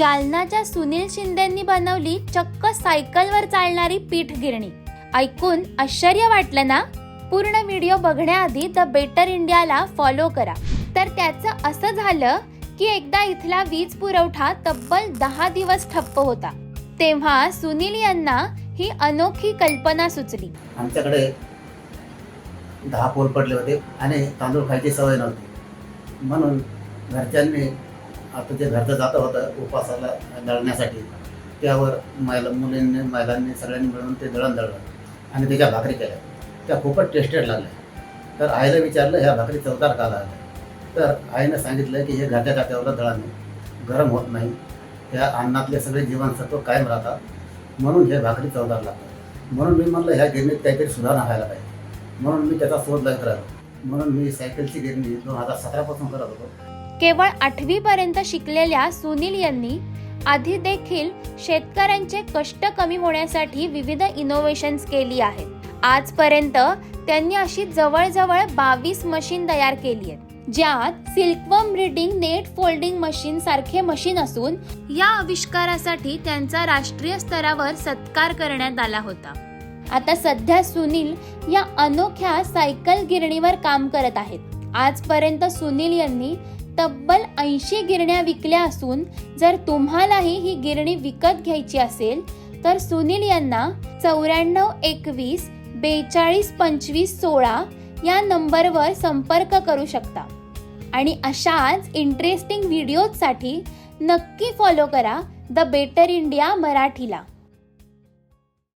जालनाच्या सुनील शिंदेंनी बनवली चक्क सायकलवर चालणारी पीठ गिरणी ऐकून आश्चर्य वाटलं ना? पूर्ण व्हिडिओ बघण्याआधी द बेटर इंडियाला फॉलो करा. तर त्याचं असं झालं की एकदा इथला वीज पुरवठा तब्बल दहा दिवस ठप्प होता. तेव्हा सुनील यांना ही अनोखी कल्पना सुचली. आमच्याकडे दहा पोल पडले होते आणि तांदूळ खायची सवय नव्हती. म्हणून घरच्यांनी आता जे घरचं जातं होतं उपवासाला दळण्यासाठी त्यावर महिला मुलींनी महिलांनी सगळ्यांनी मिळून ते दळण दळलं आणि त्याच्या भाकरी केल्या. त्या खूपच टेस्टेड लागल्या. तर आईला विचारलं ह्या भाकरी चवदार का लागल्या? तर आईनं सांगितलं की हे घरच्या जात्यावर दळाने गरम होत नाही. ह्या अन्नातले सगळे जीवनसत्व कायम राहतात. म्हणून हे भाकरी चवदार लागतात. म्हणून मी म्हणलं ह्या गिरणीत काहीतरी सुधारणा व्हायला पाहिजे. म्हणून मी त्याचा शोध लागत राहिलो. म्हणून मी सायकलची गिरणी दोन हजार सतरापासून करत होतो. केवळ आठवी पर्यंत शिकलेल्या सुनील यांनी आधी देखील शेतकऱ्यांचे कष्ट कमी होण्यासाठी विविध इनोव्हेशन्स केली आहेत. आजपर्यंत त्यांनी अशी जवळजवळ बावीस मशीन तयार केली आहेत. ज्यात silkworm breeding net folding machine सारखे मशीन असून या आविष्कारासाठी त्यांचा राष्ट्रीय स्तरावर सत्कार करण्यात आला होता. आता सध्या सुनील या अनोख्या सायकल गिरणीवर काम करत आहेत. आजपर्यंत सुनील यांनी तब्बल ऐंशी गिरण्या विकल्या असून जर तुम्हालाही ही गिरणी विकत घ्यायची असेल तर सुनील यांना चौऱ्याण्णव एकवीस बेचाळीस पंचवीस सोळा या नंबरवर संपर्क करू शकता. आणि अशाच इंटरेस्टिंग व्हिडिओजसाठी नक्की फॉलो करा द बेटर इंडिया मराठीला.